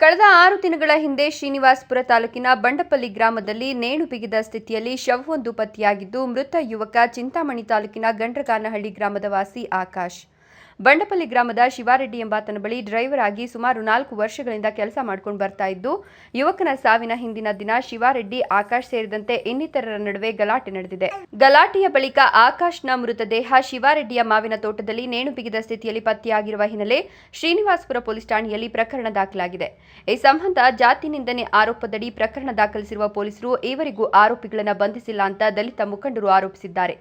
ಕಳೆದ ಆರು ದಿನಗಳ ಹಿಂದೆ ಶ್ರೀನಿವಾಸ್ಪುರ ತಾಲೂಕಿನ ಬಂಡಪಲ್ಲಿ ಗ್ರಾಮದಲ್ಲಿ ನೇಣು ಬಿಗಿದ ಸ್ಥಿತಿಯಲ್ಲಿ ಶವವೊಂದು ಪತ್ತೆಯಾಗಿದ್ದು ಮೃತ ಯುವಕ ಚಿಂತಾಮಣಿ ತಾಲೂಕಿನ ಗಂಡ್ರಗಾನಹಳ್ಳಿ ಗ್ರಾಮದ ವಾಸಿ ಆಕಾಶ್. ಬಂಡಪಲ್ಲಿ ಗ್ರಾಮದ ಶಿವಾರೆಡ್ಡಿ ಎಂಬಾತನ ಬಳಿ ಡ್ರೈವರ್ ಆಗಿ ಸುಮಾರು ನಾಲ್ಕು ವರ್ಷಗಳಿಂದ ಕೆಲಸ ಮಾಡ್ಕೊಂಡು ಬರ್ತಾ ಇದ್ದು, ಯುವಕನ ಸಾವಿನ ಹಿಂದಿನ ದಿನ ಶಿವಾರೆಡ್ಡಿ ಆಕಾಶ್ ಸೇರಿದಂತೆ ಇನ್ನಿತರರ ನಡುವೆ ಗಲಾಟೆ ನಡೆದಿದೆ. ಗಲಾಟೆಯ ಬಳಿಕ ಆಕಾಶ್ನ ಮೃತದೇಹ ಶಿವಾರೆಡ್ಡಿಯ ಮಾವಿನ ತೋಟದಲ್ಲಿ ನೇಣು ಬಿಗಿದ ಸ್ಥಿತಿಯಲ್ಲಿ ಪತ್ತೆಯಾಗಿರುವ ಹಿನ್ನೆಲೆ ಶ್ರೀನಿವಾಸಪುರ ಪೊಲೀಸ್ ಠಾಣೆಯಲ್ಲಿ ಪ್ರಕರಣ ದಾಖಲಾಗಿದೆ. ಈ ಸಂಬಂಧ ಜಾತಿ ನಿಂದನೆ ಆರೋಪದಡಿ ಪ್ರಕರಣ ದಾಖಲಿಸಿರುವ ಪೊಲೀಸರು ಈವರೆಗೂ ಆರೋಪಿಗಳನ್ನು ಬಂಧಿಸಿಲ್ಲ ಅಂತ ದಲಿತ ಮುಖಂಡರು ಆರೋಪಿಸಿದ್ದಾರೆ.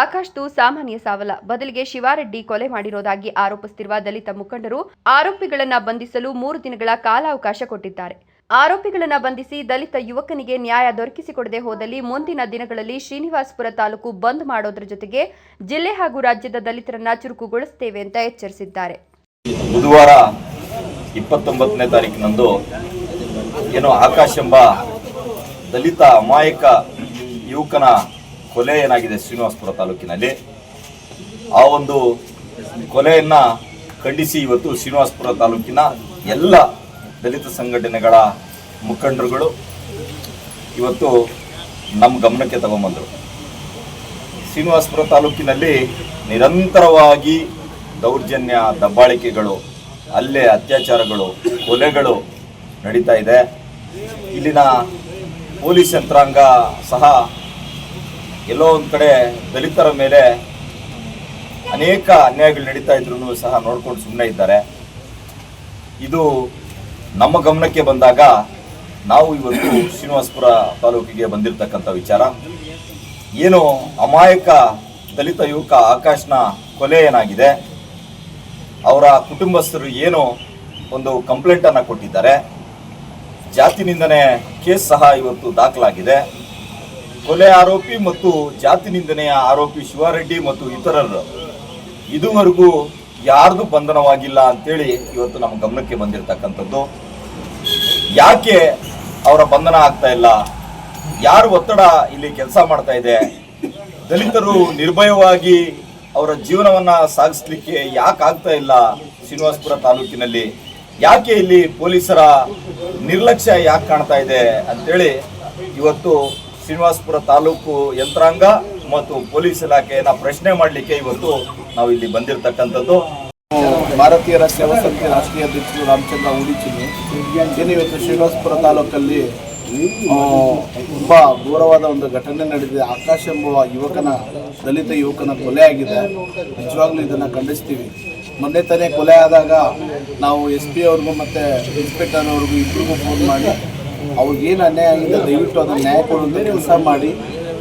ಆಕಾಶ್ದು ಸಾಮಾನ್ಯ ಸಾವಲ್ಲ ಬದಲಿಗೆ ಶಿವಾರೆಡ್ಡಿ ಕೊಲೆ ಮಾಡಿರೋದಾಗಿ ಆರೋಪಿಸುತ್ತಿರುವ ದಲಿತ ಮುಖಂಡರು ಆರೋಪಿಗಳನ್ನ ಬಂಧಿಸಲು ಮೂರು ದಿನಗಳ ಕಾಲಾವಕಾಶ ಕೊಟ್ಟಿದ್ದಾರೆ. ಆರೋಪಿಗಳನ್ನ ಬಂಧಿಸಿ ದಲಿತ ಯುವಕನಿಗೆ ನ್ಯಾಯ ದೊರಕಿಸಿಕೊಡದೆ ಹೋದಲ್ಲಿ ಮುಂದಿನ ದಿನಗಳಲ್ಲಿ ಶ್ರೀನಿವಾಸಪುರ ತಾಲೂಕು ಬಂದ್ ಮಾಡೋದ್ರ ಜೊತೆಗೆ ಜಿಲ್ಲೆ ಹಾಗೂ ರಾಜ್ಯದ ದಲಿತರನ್ನ ಚುರುಕುಗೊಳಿಸುತ್ತೇವೆ ಅಂತ ಎಚ್ಚರಿಸಿದ್ದಾರೆ. ಬುಧವಾರ ಇಪ್ಪತ್ತೊಂಬತ್ತನೇ ತಾರೀಕಿನಂದು ಏನೋ ಆಕಾಶ್ ಎಂಬ ದಲಿತ ಅಮಾಯಕ ಯುವಕನ ಕೊಲೆ ಏನಾಗಿದೆ ಶ್ರೀನಿವಾಸಪುರ ತಾಲೂಕಿನಲ್ಲಿ? ಆ ಒಂದು ಕೊಲೆಯನ್ನ ಖಂಡಿಸಿ ಇವತ್ತು ಶ್ರೀನಿವಾಸಪುರ ತಾಲೂಕಿನ ಎಲ್ಲ ದಲಿತ ಸಂಘಟನೆಗಳ ಮುಖಂಡರುಗಳು ಇವತ್ತು ನಮ್ಮ ಗಮನಕ್ಕೆ ತಗೊಂಬಂದರು. ಶ್ರೀನಿವಾಸಪುರ ತಾಲೂಕಿನಲ್ಲಿ ನಿರಂತರವಾಗಿ ದೌರ್ಜನ್ಯ, ದಬ್ಬಾಳಿಕೆಗಳು, ಅಲ್ಲೇ ಅತ್ಯಾಚಾರಗಳು, ಕೊಲೆಗಳು ನಡೀತಾ ಇದೆ. ಇಲ್ಲಿನ ಪೊಲೀಸ್ ಯಂತ್ರಾಂಗ ಸಹ ಎಲ್ಲೋ ಒಂದು ಕಡೆ ದಲಿತರ ಮೇಲೆ ಅನೇಕ ಅನ್ಯಾಯಗಳು ನಡೀತಾ ಇದ್ರು ಸಹ ನೋಡ್ಕೊಂಡು ಸುಮ್ಮನೆ ಇದ್ದಾರೆ. ಇದು ನಮ್ಮ ಗಮನಕ್ಕೆ ಬಂದಾಗ ನಾವು ಇವತ್ತು ಶ್ರೀನಿವಾಸಪುರ ತಾಲೂಕಿಗೆ ಬಂದಿರತಕ್ಕಂಥ ವಿಚಾರ. ಏನು ಅಮಾಯಕ ದಲಿತ ಯುವಕ ಆಕಾಶ್ನ ಕೊಲೆ ಏನಾಗಿದೆ? ಅವರ ಕುಟುಂಬಸ್ಥರು ಏನು ಒಂದು ಕಂಪ್ಲೇಂಟನ್ನು ಕೊಟ್ಟಿದ್ದಾರೆ? ಜಾತಿ ನಿಂದನೆ ಕೇಸ್ ಸಹ ಇವತ್ತು ದಾಖಲಾಗಿದೆ. ಕೊಲೆ ಆರೋಪಿ ಮತ್ತು ಜಾತಿ ನಿಂದನೆಯ ಆರೋಪಿ ಶಿವಾರೆಡ್ಡಿ ಮತ್ತು ಇತರರು. ಇದುವರೆಗೂ ಯಾರ್ದು ಬಂಧನವಾಗಿಲ್ಲ ಅಂತೇಳಿ ಇವತ್ತು ನಮ್ಮ ಗಮನಕ್ಕೆ ಬಂದಿರತಕ್ಕಂಥದ್ದು. ಯಾಕೆ ಅವರ ಬಂಧನ ಆಗ್ತಾ ಇಲ್ಲ? ಯಾರು ಒತ್ತಡ ಇಲ್ಲಿ ಕೆಲಸ ಮಾಡ್ತಾ ಇದೆ? ದಲಿತರು ನಿರ್ಭಯವಾಗಿ ಅವರ ಜೀವನವನ್ನ ಸಾಗಿಸ್ಲಿಕ್ಕೆ ಯಾಕೆ ಆಗ್ತಾ ಇಲ್ಲ ಶ್ರೀನಿವಾಸಪುರ ತಾಲೂಕಿನಲ್ಲಿ? ಯಾಕೆ ಇಲ್ಲಿ ಪೊಲೀಸರ ನಿರ್ಲಕ್ಷ್ಯ ಯಾಕೆ ಕಾಣ್ತಾ ಇದೆ ಅಂತೇಳಿ ಇವತ್ತು ಶ್ರೀನಿವಾಸಪುರ ತಾಲೂಕು ಯಂತ್ರಾಂಗ ಮತ್ತು ಪೊಲೀಸ್ ಇಲಾಖೆಯನ್ನ ಪ್ರಶ್ನೆ ಮಾಡಲಿಕ್ಕೆ ಇವತ್ತು ನಾವು ಇಲ್ಲಿ ಬಂದಿರತಕ್ಕಂಥದ್ದು. ಭಾರತೀಯ ರಾಷ್ಟ್ರೀಯ ಸಮಿತಿ ರಾಷ್ಟ್ರೀಯ ಅಧ್ಯಕ್ಷರು ರಾಮಚಂದ್ರ ಉಡಿಚಿನಿ ಏನು ಇವತ್ತು ಶ್ರೀನಿವಾಸಪುರ ತಾಲೂಕಲ್ಲಿ ತುಂಬ ಘೋರವಾದ ಒಂದು ಘಟನೆ ನಡೆದಿದೆ. ಆಕಾಶ್ ಎಂಬುವ ಯುವಕನ, ದಲಿತ ಯುವಕನ ಕೊಲೆ ಆಗಿದೆ. ನಿಜವಾಗ್ಲೂ ಇದನ್ನು ಖಂಡಿಸ್ತೀವಿ. ಮೊನ್ನೆ ತಾನೇ ಕೊಲೆ ಆದಾಗ ನಾವು ಎಸ್ ಪಿ ಅವ್ರಿಗೂ ಮತ್ತು ಇನ್ಸ್ಪೆಕ್ಟರ್ ಅವ್ರಿಗೂ ಇಬ್ಬರಿಗೂ ಫೋನ್ ಮಾಡಿ ಅವ್ರಿಗೇನು ಅನ್ಯಾಯ ಆಗಿದೆ ದಯವಿಟ್ಟು ಅದನ್ನು ನ್ಯಾಯ ಕೊಡುವಂಥ ಕೆಲಸ ಮಾಡಿ.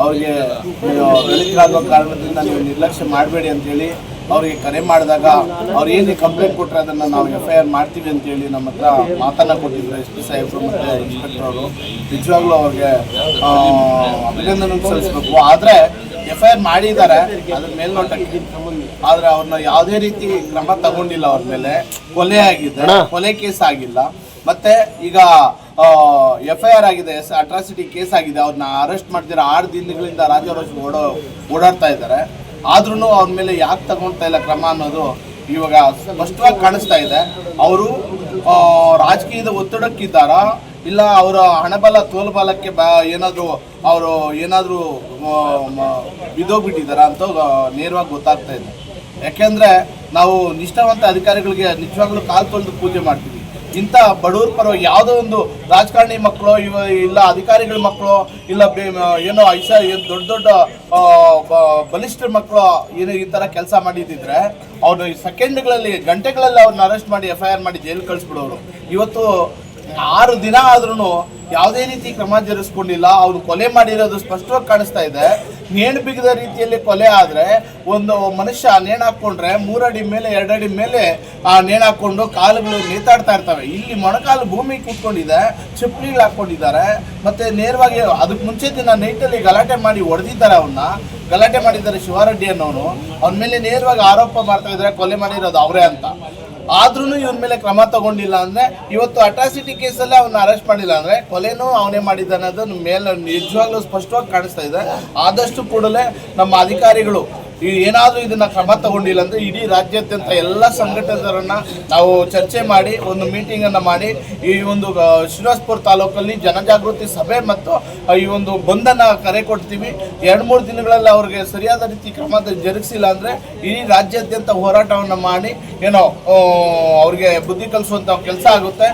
ಅವ್ರಿಗೆ ಆ, ದಲಿತರಾಗುವ ಕಾರಣದಿಂದ ನೀವು ನಿರ್ಲಕ್ಷ್ಯ ಮಾಡಬೇಡಿ ಅಂತೇಳಿ ಅವ್ರಿಗೆ ಕರೆ ಮಾಡಿದಾಗ ಅವ್ರು ಏನು ಕಂಪ್ಲೇಂಟ್ ಕೊಟ್ಟರೆ ಅದನ್ನು ನಾವು ಎಫ್ ಐ ಆರ್ ಮಾಡ್ತೀವಿ ಅಂತೇಳಿ ನಮ್ಮ ಹತ್ರ ಮಾತನ್ನ ಕೊಟ್ಟಿದ್ರು ಎಸ್ ಪಿ ಸಾಹೇಬರು ಮತ್ತು ಇನ್ಸ್ಪೆಕ್ಟರ್ ಅವರು. ನಿಜವಾಗ್ಲೂ ಅವ್ರಿಗೆ ಅಭಿನಂದನೆ ಸಲ್ಲಿಸಬೇಕು. ಆದರೆ ಎಫ್ ಐ ಆರ್ ಮಾಡಿದ್ದಾರೆ ಅದ್ರ ಮೇಲ್ನೋಟಕ್ಕೆ. ಆದರೆ ಅವ್ರನ್ನ ಯಾವುದೇ ರೀತಿ ಕ್ರಮ ತಗೊಂಡಿಲ್ಲ ಅವ್ರ ಮೇಲೆ. ಕೊಲೆ ಆಗಿದೆ. ಕೊಲೆ ಕೇಸ್ ಆಗಿಲ್ಲ. ಮತ್ತೆ ಈಗ ಎಫ್ ಐ ಆರ್ ಆಗಿದೆ ಅಟ್ರಾಸಿಟಿ ಕೇಸ್ ಆಗಿದೆ ಅವ್ರನ್ನ ಅರೆಸ್ಟ್ ಮಾಡ್ತೀರ ಆರು ದಿನಗಳಿಂದ ರಾಜವರೋಜ್ ಓಡೋ, ಓಡಾಡ್ತಾ ಇದ್ದಾರೆ. ಆದ್ರೂ ಅವ್ರ ಮೇಲೆ ಯಾಕೆ ತಗೊಳ್ತಾ ಇಲ್ಲ ಕ್ರಮ ಅನ್ನೋದು ಇವಾಗ ಸ್ಪಷ್ಟವಾಗಿ ಕಾಣಿಸ್ತಾ ಇದೆ. ಅವರು ರಾಜಕೀಯದ ಒತ್ತಡಕ್ಕಿದ್ದಾರ? ಇಲ್ಲ ಅವರ ಹಣಬಲ, ತೋಲ್ಬಲಕ್ಕೆ ಬ, ಏನಾದರೂ ಅವರು ಏನಾದರೂ ಬಿದ್ದೋಗ್ಬಿಟ್ಟಿದ್ದಾರಾ ಅಂತ ನೇರವಾಗಿ ಗೊತ್ತಾಗ್ತಾ ಇದೆ ಯಾಕೆಂದ್ರೆ ನಾವು ನಿಷ್ಠಾವಂತ ಅಧಿಕಾರಿಗಳಿಗೆ ನಿಜವಾಗ್ಲೂ ಕಾಲು ತೊಳೆದು ಪೂಜೆ ಮಾಡ್ತೀವಿ. ಇಂಥ ಬಡವ್ರ ಪರ ಯಾವುದೋ ಒಂದು ರಾಜಕಾರಣಿ ಮಕ್ಕಳು, ಇವ ಇಲ್ಲ ಅಧಿಕಾರಿಗಳ ಮಕ್ಕಳು, ಇಲ್ಲ ಏನೋ ಏನ್ ದೊಡ್ಡ ದೊಡ್ಡ ಬಲಿಷ್ಠ ಮಕ್ಕಳು, ಏನು ಈ ಥರ ಕೆಲಸ ಮಾಡಿದ್ದಿದ್ರೆ ಅವ್ರನ್ನ ಸೆಕೆಂಡ್ಗಳಲ್ಲಿ ಗಂಟೆಗಳಲ್ಲಿ ಅವ್ರನ್ನ ಅರೆಸ್ಟ್ ಮಾಡಿ ಎಫ್ ಐ ಆರ್ ಮಾಡಿ ಜೈಲು ಕಳಿಸ್ಬಿಡೋರು. ಇವತ್ತು ಆರು ದಿನ ಆದ್ರೂ ಯಾವುದೇ ರೀತಿ ಕ್ರಮ ಜರುಗಿಸ್ಕೊಂಡಿಲ್ಲ. ಅವ್ರು ಕೊಲೆ ಮಾಡಿರೋದು ಸ್ಪಷ್ಟವಾಗಿ ಕಾಣಿಸ್ತಾ ಇದೆ. ನೇಣು ಬಿಗಿದ ರೀತಿಯಲ್ಲಿ ಕೊಲೆ ಆದ್ರೆ ಒಂದು ಮನುಷ್ಯ ನೇಣು ಹಾಕೊಂಡ್ರೆ ಮೂರಡಿ ಮೇಲೆ, ಎರಡಡಿ ಮೇಲೆ ಆ ನೇಣು ಹಾಕೊಂಡು ಕಾಲುಗಳು ನೇತಾಡ್ತಾ ಇರ್ತವೆ. ಇಲ್ಲಿ ಮೊಣಕಾಲು ಭೂಮಿ ಕೂತ್ಕೊಂಡಿದೆ, ಚಪ್ಪಲಿಗಳು ಹಾಕೊಂಡಿದ್ದಾರೆ ಮತ್ತೆ ನೇರವಾಗಿ ಅದಕ್ಕೆ ಮುಂಚೆ ದಿನ ನೈಟಲ್ಲಿ ಗಲಾಟೆ ಮಾಡಿ ಹೊಡೆದಿದ್ದಾರೆ ಅವನ್ನ ಗಲಾಟೆ ಮಾಡಿದ್ದಾರೆ ಶಿವಾರೆಡ್ಡಿ ಅನ್ನೋನು ಅವನ ಮೇಲೆ ನೇರವಾಗಿ ಆರೋಪ ಮಾಡ್ತಾ ಇದ್ದಾರೆ, ಕೊಲೆ ಮಾಡಿರೋದು ಅವರೇ ಅಂತ. ಆದ್ರೂ ಇವ್ರ ಮೇಲೆ ಕ್ರಮ ತಗೊಂಡಿಲ್ಲ ಅಂದ್ರೆ ಇವತ್ತು ಅಟ್ರಾಸಿಟಿ ಕೇಸಲ್ಲಿ ಅವನ್ನ ಅರೆಸ್ಟ್ ಮಾಡಿಲ್ಲ ಅಂದ್ರೆ ಕೊಲೆನೂ ಅವನೇ ಮಾಡಿದ್ದ ಅನ್ನೋದು ಮೇಲೆ ನಿಜವಾಗ್ಲೂ ಸ್ಪಷ್ಟವಾಗಿ ಕಾಣಿಸ್ತಾ ಇದೆ. ಆದಷ್ಟು ಕೂಡಲೇ ನಮ್ಮ ಅಧಿಕಾರಿಗಳು ಈ ಏನಾದರೂ ಇದನ್ನ ಕ್ರಮ ತಗೊಂಡಿಲ್ಲ ಅಂದ್ರೆ ಇಡೀ ರಾಜ್ಯಾದ್ಯಂತ ಎಲ್ಲ ಸಂಘಟಕರನ್ನು ನಾವು ಚರ್ಚೆ ಮಾಡಿ ಒಂದು ಮೀಟಿಂಗ್ ಅನ್ನ ಮಾಡಿ ಈ ಒಂದು ಆ, ತಾಲೂಕಲ್ಲಿ ಜನಜಾಗೃತಿ ಸಭೆ ಮತ್ತು ಈ ಒಂದು ಬಂದನ್ನು ಕರೆ ಕೊಡ್ತೀವಿ. ಎರಡು ಮೂರು ದಿನಗಳಲ್ಲಿ ಅವ್ರಿಗೆ ಸರಿಯಾದ ರೀತಿ ಕ್ರಮ ಜರುಗಿಸಿಲ್ಲ ಅಂದ್ರೆ ಇಡೀ ರಾಜ್ಯಾದ್ಯಂತ ಹೋರಾಟವನ್ನು ಮಾಡಿ ಏನೋ ಅವ್ರಿಗೆ ಬುದ್ಧಿ ಕಲಿಸುವಂತ ಕೆಲಸ ಆಗುತ್ತೆ.